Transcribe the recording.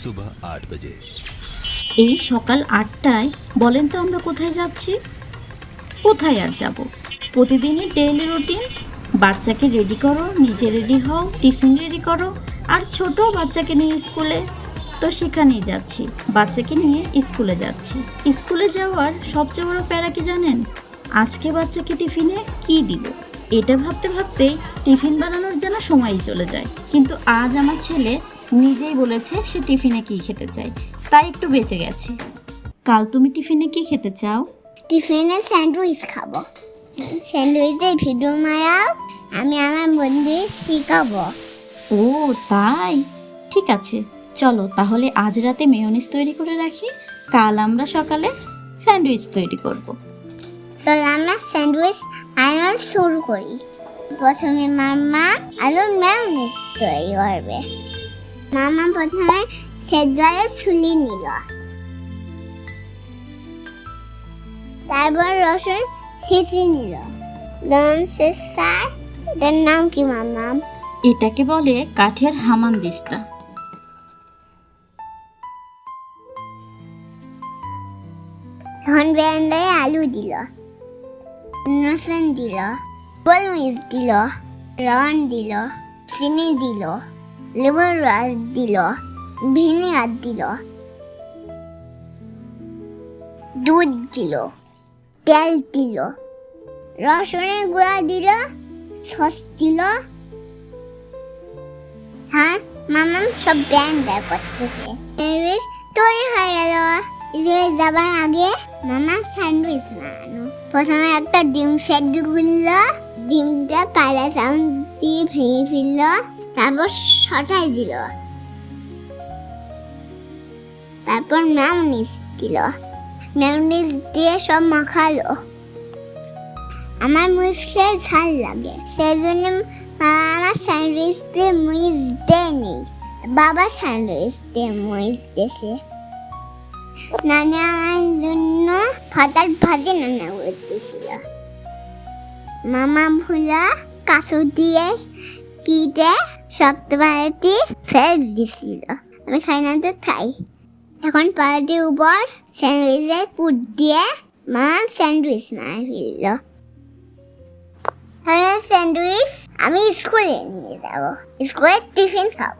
सुबह आठ बजे এই সকাল আটটায় বলেন তো আমরা কোথায় যাচ্ছি কোথায় আর যাব প্রতিদিনই ডেইলি রুটিন বাচ্চাকে রেডি করো নিজে রেডি হও টিফিন রেডি করো আর ছোট বাচ্চাকে নিয়ে স্কুলে তো সেখানেই যাচ্ছি বাচ্চাকে নিয়ে স্কুলে যাচ্ছি স্কুলে যাওয়ার সবচেয়ে বড় প্যারা কি জানেন আজকে বাচ্চাকে টিফিনে কি দিব এটা ভাবতে ভাবতেই টিফিন বানানোর যেন সময়ই চলে যায় কিন্তু আজ আমার ছেলে নিজেই বলেছে সে টিফিনে কি খেতে চায়। তাই একটু বেঁচে গেছি। কাল তুমি টিফিনে কি খেতে চাও? টিফিনে স্যান্ডউইচ খাব। স্যান্ডউইচের ভিডিও মারাও আমি আমার বন্ধু শিখাবো। ও তাই? ঠিক আছে। চলো তাহলে আজ রাতে মেয়নিজ তৈরি করে রাখি। কাল আমরা সকালে স্যান্ডউইচ তৈরি করব। চলো আমরা স্যান্ডউইচ বানানো শুরু করি। প্রথমে মামা আলুর ম্যায়োনিজ তৈরি করবে। মামা প্রথমে সেদ্দারে ছুলি নিল। তারপর রসুন ছিঁচি নিল। শেষার এটার নাম কি মামা? এটাকে বলে কাঠের হামান দিস্তা। এখন ব্যান্ডায় আলু দিল রসুন দিল গোলমরিচ দিল লবণ দিল চিনি দিল। লেবুর রস দিল ভিনেগার দিল। দুধ দিল, তেল দিল, রসুনের গুঁড়া দিল, সস দিল। হ্যাঁ মামাম সব ব্যান্ডার করতেছে। স্যান্ডউইচ তৈরি হয়ে গেল। যাবার আগে মামা স্যান্ডউইচ বানানো। প্রথমে একটা ডিম সেদ্ধ করল। ডিমটা কালা চামচ দিয়ে ভেঙে ফেলল। তারপর সটাই দিল। তারপর ম্যাউনিস দিল। ম্যাউনিস দিয়ে সব মাখালো। আমার মুসলে ঝাল লাগে সেই জন্য আমার স্যান্ডউইচ দিয়ে মরিচ দেয়নি বাবা স্যান্ডউইচ দিয়ে মরিচ দিয়েছে। নানি আমার জন্য ভাতার ভাজি রান্না করতেছিল মামা ভুলা কাসু দিয়ে কিটে শক্ত বারোটি ফেরত দিছিল আমি খাই না তো খাই এখন পাড়াটির উপর স্যান্ডউইচের পুট দিয়ে মা স্যান্ডউইচ বানিয়ে ফেলল। স্যান্ডউইচ আমি স্কুলে নিয়ে যাব। স্কুলে টিফিন খাব।